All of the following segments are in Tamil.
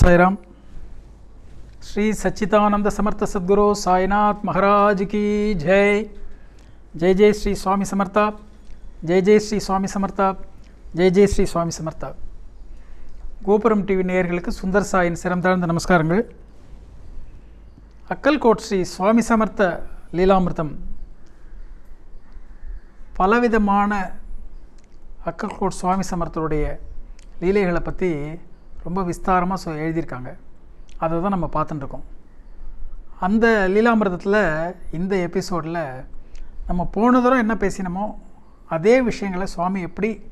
சாய்ராம். ஸ்ரீ சச்சிதானந்த சமர்த்த சத்குரு சாய்நாத் மகராஜ் கி ஜெய். ஜெய் ஜெய் ஸ்ரீ சுவாமி சமர்த்தா. ஜெய் ஜெய் ஸ்ரீ சுவாமி சமர்த்தா. ஜெய் ஜெய் ஸ்ரீ சுவாமி சமர்த்தா. கோபுரம் டிவி நேயர்களுக்கு சுந்தர் சாயின் சிரம் தாழ்ந்த நமஸ்காரங்கள். அக்கல்கோட் ஸ்ரீ சுவாமி சமர்த்த லீலாமிர்தம். பலவிதமான அக்கல்கோட் சுவாமி சமர்த்தருடைய லீலைகளை பற்றி ரொம்ப விஸ்தாரமாக சொ எழுதியிருக்காங்க. அதை தான் நம்ம பார்த்துட்டுருக்கோம் அந்த லீலாமிர்தத்தில் இந்த எபிசோடில் நம்ம போன தடவை என்ன பேசினோமோ அதே விஷயங்களை சுவாமி எப்படி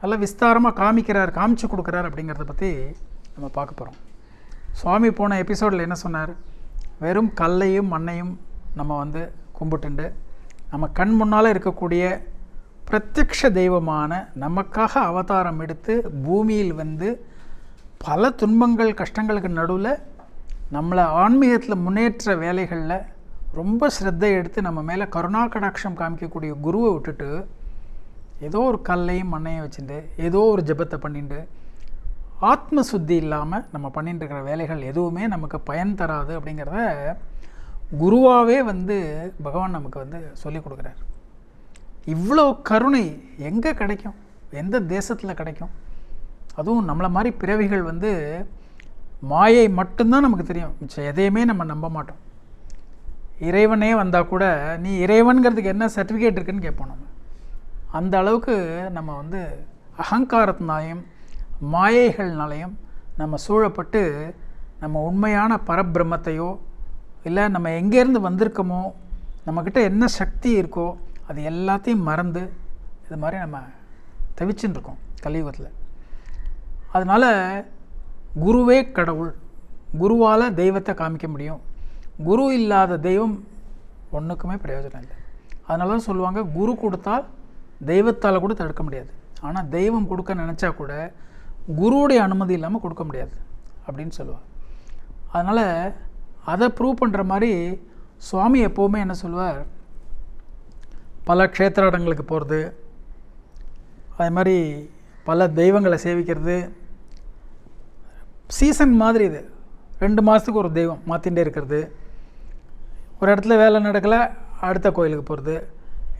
நல்லா விஸ்தாரமாக காமிக்கிறார் காமிச்சு கொடுக்குறார் அப்படிங்கிறத பற்றி நம்ம பார்க்க போகிறோம் சுவாமி போன எபிசோடில் என்ன சொன்னார்? வெறும் கல்லையும் மண்ணையும் நம்ம வந்து கும்பிட்டுண்டு நம்ம கண் முன்னால் இருக்கக்கூடிய பிரத்யக்ஷ தெய்வமான நமக்காக அவதாரம் எடுத்து பூமியில் வந்து பல துன்பங்கள் கஷ்டங்களுக்கு நடுவில் நம்மளை ஆன்மீகத்தில் முன்னேற்ற வேலைகளில் ரொம்ப ஸ்ரத்தை எடுத்து நம்ம மேலே கருணா கடாட்சம் காமிக்கக்கூடிய குருவை விட்டுட்டு ஏதோ ஒரு கல்லையும் மண்ணையும் வச்சுட்டு ஏதோ ஒரு ஜெபத்தை பண்ணிட்டு ஆத்ம சுத்தி இல்லாமல் நம்ம பண்ணிட்டு இருக்கிற வேலைகள் எதுவுமே நமக்கு பயன் தராது அப்படிங்கிறத குருவாகவே வந்து பகவான் நமக்கு வந்து சொல்லிக் கொடுக்குறார். இவ்வளோ கருணை எங்கே கிடைக்கும்? எந்த தேசத்தில் கிடைக்கும்? அதுவும் நம்மளை மாதிரி பிறவிகள் வந்து மாயை மட்டும்தான் நமக்கு தெரியும். மிச்சம் எதையுமே நம்ம நம்ப மாட்டோம். இறைவனே வந்தால் கூட நீ இறைவன்கிறதுக்கு என்ன சர்டிஃபிகேட் இருக்குன்னு கேட்போம் நம்ம. அந்த அளவுக்கு நம்ம வந்து அகங்காரத்தினாலையும் மாயைகள்னாலையும் நம்ம சூழப்பட்டு நம்ம உண்மையான பரபிரம்மத்தையோ இல்லை நம்ம எங்கேருந்து வந்திருக்கோமோ நம்மக்கிட்ட என்ன சக்தி இருக்கோ அது எல்லாத்தையும் மறந்து இது மாதிரி நம்ம தவிச்சுன்னு இருக்கோம் கலியுகத்தில். அதனால் குருவே கடவுள். குருவால் தெய்வத்தை காமிக்க முடியும். குரு இல்லாத தெய்வம் ஒன்றுக்குமே பிரயோஜனம் இல்லை. அதனால தான் சொல்லுவாங்க குரு கொடுத்தால் தெய்வத்தால் கூட தடுக்க முடியாது. ஆனால் தெய்வம் கொடுக்க நினச்சா கூட குருவுடைய அனுமதி இல்லாமல் கொடுக்க முடியாது அப்படின்னு சொல்லுவார் அதனால் அதை ப்ரூவ் பண்ணுற மாதிரி சுவாமி எப்போவுமே என்ன சொல்லுவார்? பல க்ஷேத்திரங்களுக்கு போகிறது அது மாதிரி பல தெய்வங்களை சேவிக்கிறது சீசன் மாதிரி இது. ரெண்டு மாதத்துக்கு ஒரு தெய்வம் மாற்றிகிட்டே இருக்கிறது. ஒரு இடத்துல வேலை நடக்கலை அடுத்த கோயிலுக்கு போகிறது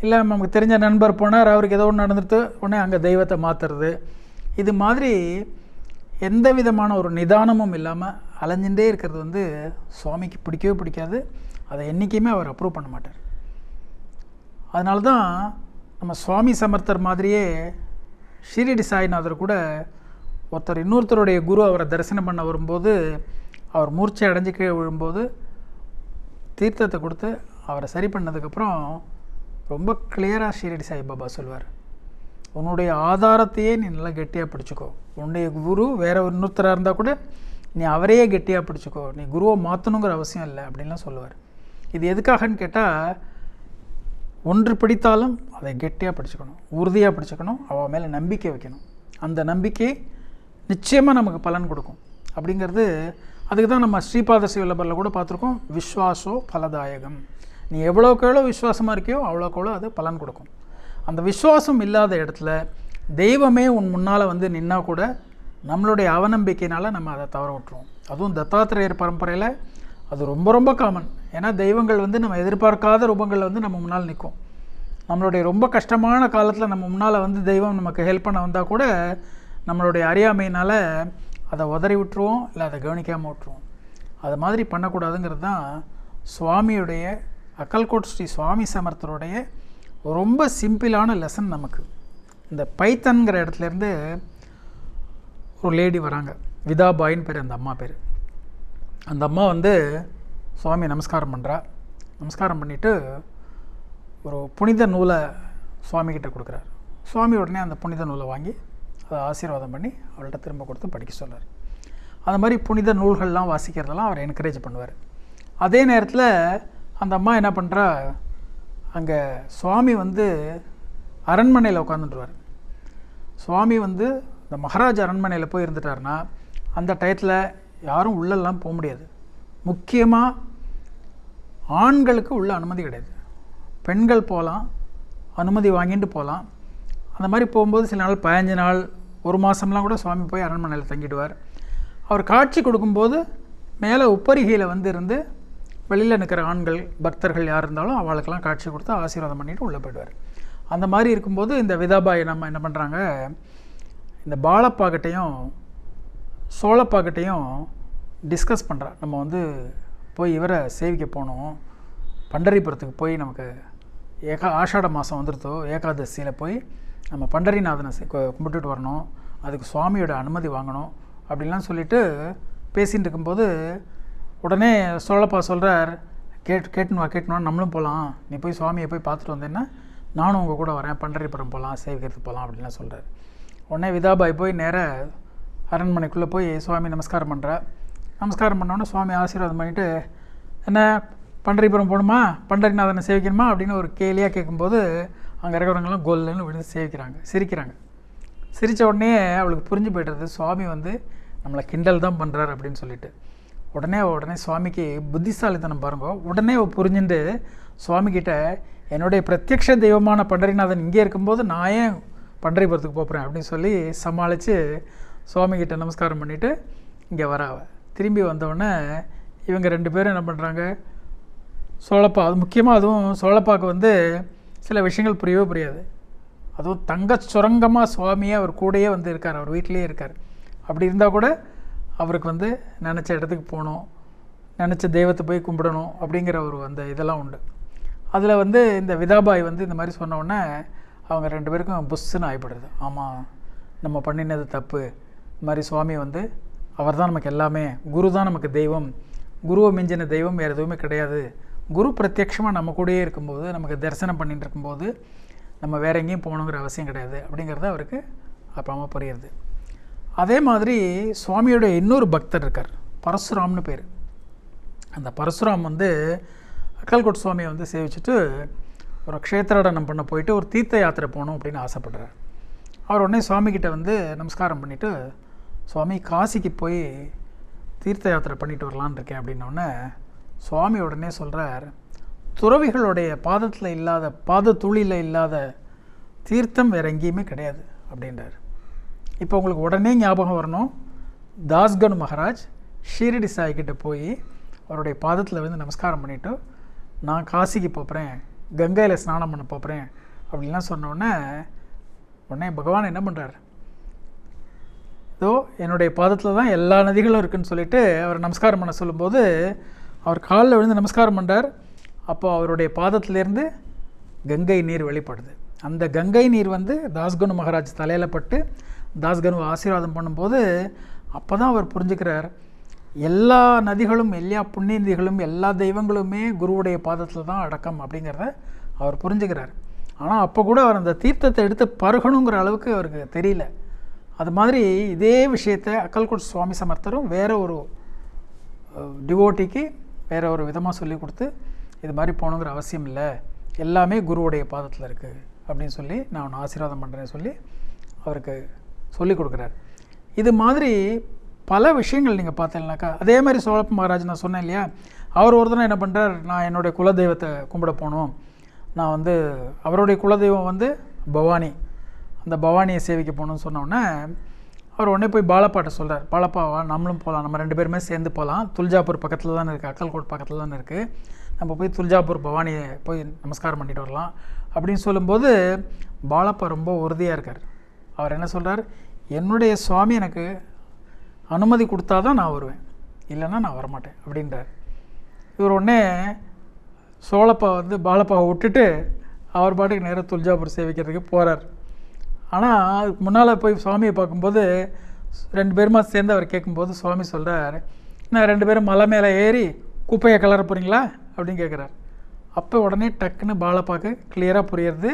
இல்லை நமக்கு தெரிஞ்ச நண்பர் போனார் அவருக்கு ஏதோ ஒன்று நடந்துட்டு உடனே அங்கே தெய்வத்தை மாற்றுறது இது மாதிரி எந்த விதமான ஒரு நிதானமும் இல்லாமல் அலைஞ்சுட்டே இருக்கிறது வந்து சுவாமிக்கு பிடிக்கவே பிடிக்காது. அதை என்றைக்குமே அவர் அப்ரூவ் பண்ண மாட்டார். அதனால தான் நம்ம சுவாமி சமர்த்தர் மாதிரியே ஷீரடி சாய்நாதர் கூட ஒருத்தர் இன்னொருத்தருடைய குரு அவரை தரிசனம் பண்ண வரும்போது அவர் மூர்ச்சை அடைஞ்சு கீழே விழும்போது தீர்த்தத்தை கொடுத்து அவரை சரி பண்ணதுக்கப்புறம் ரொம்ப கிளியராக ஷீரடி சாய்பாபா சொல்வார். உன்னுடைய ஆதாரத்தையே நீ நல்லா கெட்டியாக பிடிச்சிக்கோ. உன்னுடைய குரு வேற இன்னொருத்தராக இருந்தால் கூட நீ அவரையே கெட்டியாக பிடிச்சிக்கோ. நீ குருவை மாற்றணுங்கிற அவசியம் இல்லை அப்படின்லாம் சொல்லுவார். இது எதுக்காகன்னு கேட்டால் ஒன்று பிடித்தாலும் அதை கெட்டியாக பிடிச்சிக்கணும். உறுதியாக பிடிச்சிக்கணும். அவள் மேலே நம்பிக்கை வைக்கணும். அந்த நம்பிக்கை நிச்சயமாக நமக்கு பலன் கொடுக்கும். அப்படிங்கிறது அதுக்கு தான் நம்ம ஸ்ரீபாத சிவலபரில் கூட பார்த்துருக்கோம். விஸ்வாசோ பலதாயகம். நீ எவ்வளோக்கு எவ்வளோ விஸ்வாசமாக இருக்கியோ அவ்வளோக்கு எவ்வளோ அது பலன் கொடுக்கும். அந்த விஸ்வாசம் இல்லாத இடத்துல தெய்வமே உன் முன்னால் வந்து நின்னா கூட நம்மளுடைய அவநம்பிக்கையினால் நம்ம அதை தவற விட்டுருவோம். அதுவும் தத்தாத்திரேயர் பரம்பரையில் அது ரொம்ப ரொம்ப காமன் ஏன்னா தெய்வங்கள் வந்து நம்ம எதிர்பார்க்காத ரூபங்களில் வந்து நம்ம முன்னால் நிற்கும். நம்மளுடைய ரொம்ப கஷ்டமான காலத்தில் நம்ம முன்னால் வந்து தெய்வம் நமக்கு ஹெல்ப் பண்ண வந்தால் கூட நம்மளுடைய அறியாமையினால் அதை உதறி விட்டுருவோம் இல்லை அதை கவனிக்காமல் விட்டுருவோம். அது மாதிரி பண்ணக்கூடாதுங்கிறது தான் சுவாமியுடைய அக்கல்கோட் ஸ்ரீ சுவாமி சமர்த்தருடைய ரொம்ப சிம்பிளான லெசன் நமக்கு. இந்த பைத்தன்கிற இடத்துலேருந்து ஒரு லேடி வராங்க. விதாபாயின்னு பேர் அந்த அம்மா பேர். அந்த அம்மா வந்து சுவாமி நமஸ்காரம் பண்ணுறா நமஸ்காரம் பண்ணிவிட்டு ஒரு புனித நூலை சுவாமிகிட்ட கொடுக்குறாரு. சுவாமி உடனே அந்த புனித நூலை வாங்கி அதை ஆசீர்வாதம் பண்ணி அவள்கிட்ட திரும்ப கொடுத்து படிக்க சொன்னார் அந்த மாதிரி புனித நூல்கள்லாம் வாசிக்கிறதெல்லாம் அவர் என்கரேஜ் பண்ணுவார். அதே நேரத்தில் அந்த அம்மா என்ன பண்ணுறா அங்கே சுவாமி வந்து அரண்மனையில் உட்காந்துட்டுருவார் சுவாமி வந்து இந்த மகாராஜ் அரண்மனையில் போய் இருந்துட்டாருன்னா அந்த டயத்தில் யாரும் உள்ளெல்லாம் போக முடியாது. முக்கியமாக ஆண்களுக்கு உள்ள அனுமதி கிடையாது. பெண்கள் போகலாம் அனுமதி வாங்கிட்டு போகலாம் அந்த மாதிரி போகும்போது சில நாள் பதினஞ்சு நாள் ஒரு மாதம்லாம் கூட சுவாமி போய் அரண்மனையில் தங்கிடுவார். அவர் காட்சி கொடுக்கும்போது மேலே உப்பரிகையில் வந்து இருந்து வெளியில் நிற்கிற ஆண்கள் பக்தர்கள் யார் இருந்தாலும் அவளுக்கெல்லாம் காட்சி கொடுத்து ஆசீர்வாதம் பண்ணிட்டு உள்ளே போயிடுவார். அந்த மாதிரி இருக்கும்போது இந்த விதாபாய் நம்ம என்ன பண்ணுறாங்க இந்த பாலப்பாக்கிட்டையும் சோழப்பாக்கிட்டையும் டிஸ்கஸ் பண்ணுறா நம்ம வந்து போய் இவரை சேவிக்க போகணும். பண்டரிபுரத்துக்கு போய் நமக்கு ஏகா ஆஷாட மாதம் வந்துருத்தோ ஏகாதசியில் போய் நம்ம பண்டரிநாதனை கும்பிட்டுட்டு வரணும். அதுக்கு சுவாமியோட அனுமதி வாங்கணும். அப்படின்லாம் சொல்லிட்டு பேசிகிட்டு இருக்கும்போது உடனே சோழப்பா சொல்கிறார் கேட் கேட்டுன்னு வா நம்மளும் போகலாம் நீ போய் சுவாமியை போய் பார்த்துட்டு வந்தேன்னா நானும் உங்கள் கூட வரேன். பண்டரிபுரம் போகலாம் சேவிக்கிறதுக்கு போகலாம் அப்படின்லாம் சொல்கிறார் உடனே விதாபாய் போய் நேராக அரண்மனைக்குள்ளே போய் சுவாமி நமஸ்காரம் பண்ணுறா நமஸ்காரம் பண்ணோன்னே சுவாமி ஆசீர்வாதம் பண்ணிவிட்டு என்ன பண்டரிபுரம் போகணுமா? பண்டரிநாதனை சேவிக்கணுமா? அப்படின்னு ஒரு கேலியாக கேட்கும்போது அங்கே இருக்கிறவங்களாம் கோல்லுன்னு விழுந்து சேவிக்கிறாங்க சிரிக்கிறாங்க. சிரித்த உடனே அவளுக்கு புரிஞ்சு போய்டுறது சுவாமி வந்து நம்மளை கிண்டல் தான் பண்ணுறாரு அப்படின்னு சொல்லிட்டு. உடனே உடனே சுவாமிக்கு புத்திசாலித்தனம் பாருங்க. உடனே புரிஞ்சுட்டு சுவாமிகிட்ட என்னுடைய பிரத்யக்ஷ தெய்வமான பண்டரிநாதன் இங்கே இருக்கும்போது நான் ஏன் பண்டரிபுரத்துக்கு போகிறேன் அப்படின்னு சொல்லி சமாளித்து சுவாமிகிட்ட நமஸ்காரம் பண்ணிவிட்டு இங்கே வரா திரும்பி வந்தவுடனே இவங்க ரெண்டு பேரும் என்ன பண்ணுறாங்க சோழப்பா அது முக்கியமாக அதுவும் சோழப்பாக்கு வந்து சில விஷயங்கள் புரியவே புரியாது. அதுவும் தங்க சுரங்கமாக சுவாமியே அவர் கூடயே வந்து இருக்கார். அவர் வீட்டிலேயே இருக்கார். அப்படி இருந்தால் கூட அவருக்கு வந்து நினச்ச இடத்துக்கு போகணும். நினச்ச தெய்வத்தை போய் கும்பிடணும் அப்படிங்கிற ஒரு அந்த இதெல்லாம் உண்டு. அதில் வந்து இந்த விதாபாய் வந்து இந்த மாதிரி சொன்னோடனே அவங்க ரெண்டு பேருக்கும் புஷ்ஷுன்னு ஆகிப்படுது ஆமாம் நம்ம பண்ணினது தப்பு. இந்த மாதிரி சுவாமி வந்து அவர் தான் நமக்கு எல்லாமே. குரு தான் நமக்கு தெய்வம். குருவை மிஞ்சின தெய்வம் வேறு எதுவுமே கிடையாது. குரு பிரத்யட்சமாக நம்ம கூடயே இருக்கும்போது நமக்கு தரிசனம் பண்ணிட்டு இருக்கும்போது நம்ம வேற எங்கேயும் போகணுங்கிற அவசியம் கிடையாது அப்படிங்கிறது அவருக்கு அப்புறமா புரியுது அதே மாதிரி சுவாமியோட இன்னொரு பக்தர் இருக்கார் பரசுராம்னு பேர். அந்த பரசுராம் வந்து அக்கல்கோட் சுவாமியை வந்து சேவிச்சுட்டு ஒரு க்ஷேத்திராடனம் பண்ண போயிட்டு ஒரு தீர்த்த யாத்திரை போகணும் அப்படின்னு ஆசைப்படுறார். அவர் உடனே சுவாமிக்கிட்ட வந்து நமஸ்காரம் பண்ணிவிட்டு சுவாமி காசிக்கு போய் தீர்த்த யாத்திரை பண்ணிட்டு வரலான்னு இருக்கேன் அப்படின்னோடனே சுவாமி உடனே சொல்கிறார் துறவிகளுடைய பாதத்தில் இல்லாத பாத துளியில் இல்லாத தீர்த்தம் வேறு எங்கேயுமே கிடையாது அப்படின்றார். இப்போ உங்களுக்கு உடனே ஞாபகம் வரணும். தாஸ்கனு மகாராஜ் ஷீரடி சாய்கிட்ட போய் அவருடைய பாதத்தில் வந்து நமஸ்காரம் பண்ணிவிட்டு நான் காசிக்கு போகிறேன் கங்கையில் ஸ்நானம் பண்ண போகிறேன் அப்படின்லாம் சொன்ன உடனே உடனே பகவான் என்ன பண்ணுறார் இதோ என்னுடைய பாதத்தில் தான் எல்லா நதிகளும் இருக்குதுன்னு சொல்லிட்டு அவர் நமஸ்காரம் பண்ண சொல்லும்போது அவர் காலில் விழுந்து நமஸ்காரம் பண்ணுறார் அப்போ அவருடைய பாதத்திலேருந்து கங்கை நீர் வெளிப்படுது. அந்த கங்கை நீர் வந்து தாஸ்கனு மகாராஜ் தலையில் பட்டு தாஸ்கனு ஆசீர்வாதம் பண்ணும்போது அப்போ தான் அவர் புரிஞ்சுக்கிறார். எல்லா நதிகளும் எல்லா புண்ணிய நதிகளும் எல்லா தெய்வங்களுமே குருவுடைய பாதத்தில் தான் அடக்கம் அப்படிங்கிறத அவர் புரிஞ்சுக்கிறார். ஆனால் அப்போ கூட அவர் அந்த தீர்த்தத்தை எடுத்து பருகணுங்கிற அளவுக்கு அவருக்கு தெரியல. அது மாதிரி இதே விஷயத்தை அக்கல்கோட் சுவாமி சமர்த்தரும் வேற ஒரு டிவோட்டிக்கு வேறு ஒரு விதமாக சொல்லி கொடுத்து இது மாதிரி போகணுங்கிற அவசியம் இல்லை. எல்லாமே குருவுடைய பாதத்தில் இருக்குது அப்படின்னு சொல்லி நான் அவனை ஆசீர்வாதம் பண்ணுறேன்னு சொல்லி அவருக்கு சொல்லி கொடுக்குறாரு. இது மாதிரி பல விஷயங்கள் நீங்கள் பார்த்தீங்கன்னாக்கா அதே மாதிரி சோழப்ப மகாராஜ் நான் சொன்னேன் இல்லையா? அவர் ஒரு தடவை என்ன பண்ணுறார் நான் என்னுடைய குலதெய்வத்தை கும்பிட போகணும் நான் வந்து அவருடைய குலதெய்வம் வந்து பவானி. அந்த பவானியை சேவிக்க போகணும்னு சொன்னோன்னே அவர் உடனே போய் பாலப்பாட்ட சொல்கிறார் பாலப்பாவா நம்மளும் போகலாம் நம்ம ரெண்டு பேருமே சேர்ந்து போகலாம் துல்ஜாப்பூர் பக்கத்தில் தானே இருக்குது அக்கல்கோட் பக்கத்தில் தானே இருக்குது நம்ம போய் துல்ஜாப்பூர் பவானியை போய் நமஸ்காரம் பண்ணிட்டு வரலாம் அப்படின்னு சொல்லும்போது பாலப்பா ரொம்ப உறுதியாக இருக்கார். அவர் என்ன சொல்கிறார் என்னுடைய சுவாமி எனக்கு அனுமதி கொடுத்தா தான் நான் வருவேன். இல்லைன்னா நான் வரமாட்டேன் அப்படின்றார். இவர் உடனே சோழப்பா வந்து பாலப்பாவை விட்டுட்டு அவர் பாட்டுக்கு நேராக துல்ஜாபூர் சேவிக்கிறதுக்கு போகிறார் ஆனால் அதுக்கு முன்னால் போய் சுவாமியை பார்க்கும்போது ரெண்டு பேருமா சேர்ந்து அவர் கேட்கும்போது சுவாமி சொல்கிறார் நான் ரெண்டு பேரும் மலை மேலே ஏறி குப்பையை கலர போகிறீங்களா அப்படின்னு கேட்குறார். அப்போ உடனே டக்குன்னு பாலப்பாக்கு கிளியராக புரியுறது.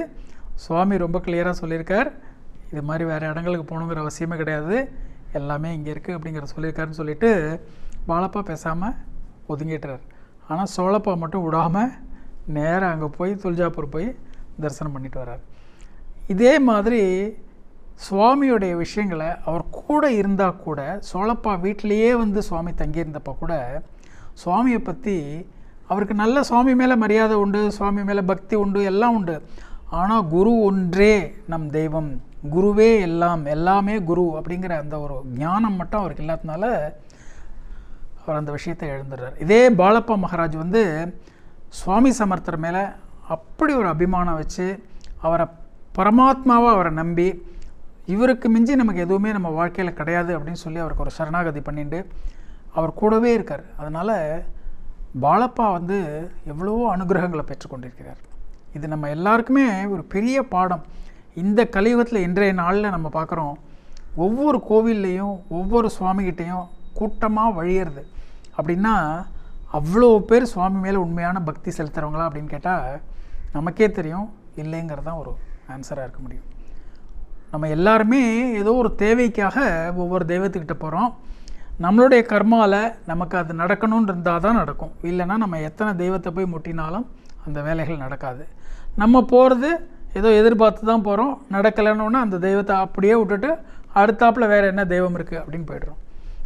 சுவாமி ரொம்ப கிளியராக சொல்லியிருக்கார். இது மாதிரி வேறு இடங்களுக்கு போகணுங்கிற அவசியமே கிடையாது. எல்லாமே இங்கே இருக்குது அப்படிங்கிற சொல்லியிருக்காருன்னு சொல்லிட்டு பாலப்பா பேசாமல் ஒதுங்கிட்டுறார் ஆனால் சோழப்பா மட்டும் விடாமல் நேராக அங்கே போய் துல்ஜாப்பூர் போய் தரிசனம் பண்ணிட்டு வர்றார். இதே மாதிரி சுவாமியுடைய விஷயங்களை அவர் கூட இருந்தால் கூட சோழப்பா வீட்டிலையே வந்து சுவாமி தங்கியிருந்தப்போ கூட சுவாமியை பற்றி அவருக்கு நல்ல சுவாமி மேலே மரியாதை உண்டு சுவாமி மேலே பக்தி உண்டு எல்லாம் உண்டு. ஆனால் குரு ஒன்றே நம் தெய்வம். குருவே எல்லாம் எல்லாமே குரு அப்படிங்கிற அந்த ஒரு ஞானம் மட்டும் அவருக்கு இல்லாதனால அவர் அந்த விஷயத்தை எழுந்துடுறார். இதே பாலப்பா மகாராஜ் வந்து சுவாமி சமர்த்தர் மேலே அப்படி ஒரு அபிமானம் வச்சு அவரை பரமாத்மாவை அவரை நம்பி இவருக்கு மிஞ்சி நமக்கு எதுவுமே நம்ம வாழ்க்கையில் கிடையாது அப்படின்னு சொல்லி அவருக்கு ஒரு சரணாகதி பண்ணிட்டு அவர் கூடவே இருக்கார். அதனால் பாலப்பா வந்து எவ்வளவோ அனுகிரகங்களை பெற்றுக்கொண்டிருக்கிறார் இது நம்ம எல்லாருக்குமே ஒரு பெரிய பாடம். இந்த கலியுகத்தில் இன்றைய நாளில் நம்ம பார்க்குறோம் ஒவ்வொரு கோவில்லையும் ஒவ்வொரு சுவாமிகிட்டையும் கூட்டமாக வழியிறது. அப்படின்னா அவ்வளோ பேர் சுவாமி மேலே உண்மையான பக்தி செலுத்துகிறவங்களா அப்படின்னு கேட்டால் நமக்கே தெரியும் இல்லைங்கிறது தான் ஒரு ஆன்சராக இருக்க முடியும். நம்ம எல்லாருமே ஏதோ ஒரு தேவைக்காக ஒவ்வொரு தெய்வத்துக்கிட்ட போகிறோம் நம்மளுடைய கர்மாவில் நமக்கு அது நடக்கணும்னு இருந்தால் தான் நடக்கும். இல்லைன்னா நம்ம எத்தனை தெய்வத்தை போய் முட்டினாலும் அந்த வேலைகள் நடக்காது. நம்ம போகிறது ஏதோ எதிர்பார்த்து தான் போகிறோம் நடக்கலைன்னு அந்த தெய்வத்தை அப்படியே விட்டுட்டு அடுத்தாப்பில் வேறு என்ன தெய்வம் இருக்குது அப்படின்னு போய்ட்றோம்.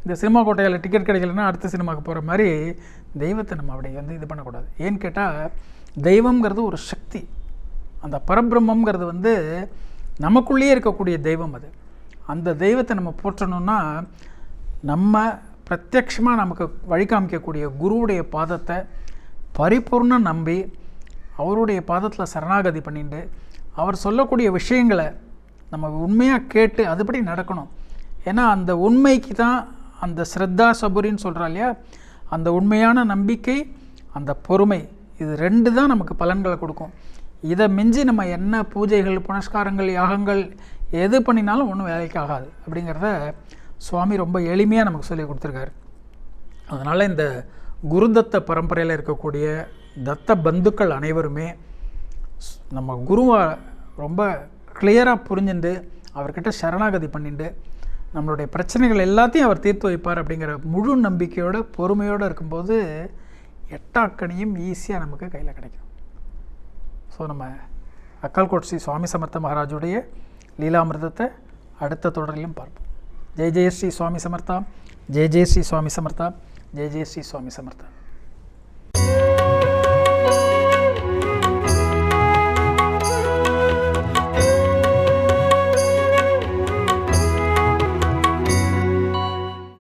இந்த சினிமா கோட்டையில் டிக்கெட் கிடைக்கலன்னா அடுத்த சினிமாவுக்கு போகிற மாதிரி தெய்வத்தை நம்ம அப்படி வந்து இது பண்ணக்கூடாது. ஏன்னு கேட்டால் தெய்வம்ங்கிறது ஒரு சக்தி. அந்த பரபிரம்மங்கிறது வந்து நமக்குள்ளேயே இருக்கக்கூடிய தெய்வம் அது. அந்த தெய்வத்தை நம்ம போற்றணும்னா நம்ம பிரத்யக்ஷமாக நமக்கு வழி காமிக்கக்கூடிய குருவுடைய பாதத்தை பரிபூர்ணம் நம்பி அவருடைய பாதத்தில் சரணாகதி பண்ணிட்டு அவர் சொல்லக்கூடிய விஷயங்களை நம்ம உண்மையாக கேட்டு அதுபடி நடக்கணும். ஏன்னா அந்த உண்மைக்கு தான் அந்த ஸ்ரத்தா சபுரின்னு சொல்கிறா இல்லையா? அந்த உண்மையான நம்பிக்கை அந்த பொறுமை இது ரெண்டு தான் நமக்கு பலன்களை கொடுக்கும். இதை மிஞ்சி நம்ம என்ன பூஜைகள் புனஸ்காரங்கள் யாகங்கள் எது பண்ணினாலும் ஒன்றும் வேலைக்கு ஆகாது அப்படிங்கிறத சுவாமி ரொம்ப எளிமையாக நமக்கு சொல்லி கொடுத்துருக்காரு. அதனால் இந்த குருதத்த பரம்பரையில் இருக்கக்கூடிய தத்த பந்துக்கள் அனைவருமே நம்ம குருவை ரொம்ப கிளியராக புரிஞ்சுண்டு அவர்கிட்ட சரணாகதி பண்ணிட்டு நம்மளுடைய பிரச்சனைகள் எல்லாத்தையும் அவர் தீர்த்து வைப்பார் அப்படிங்கிற முழு நம்பிக்கையோட பொறுமையோடு இருக்கும்போது எட்டாக்கணியும் ஈஸியாக நமக்கு கையில் கிடைக்கும். ஸோ நம்ம அக்கால்கோட் ஸ்ரீ சுவாமி சமர்த்த மகாராஜுடைய லீலாமிர்தத்தை அடுத்த தொடரிலும் பார்ப்போம். ஜெய ஜெய ஸ்ரீ சுவாமி சமர்த்தா ஜெய ஜெய ஸ்ரீ சுவாமி சமர்த்தா ஜெய ஜெய ஸ்ரீ சுவாமி சமர்த்தா.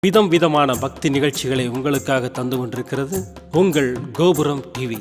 விதம் விதமான பக்தி நிகழ்ச்சிகளை உங்களுக்காக தந்து கொண்டிருக்கிறது உங்கள் கோபுரம் டிவி.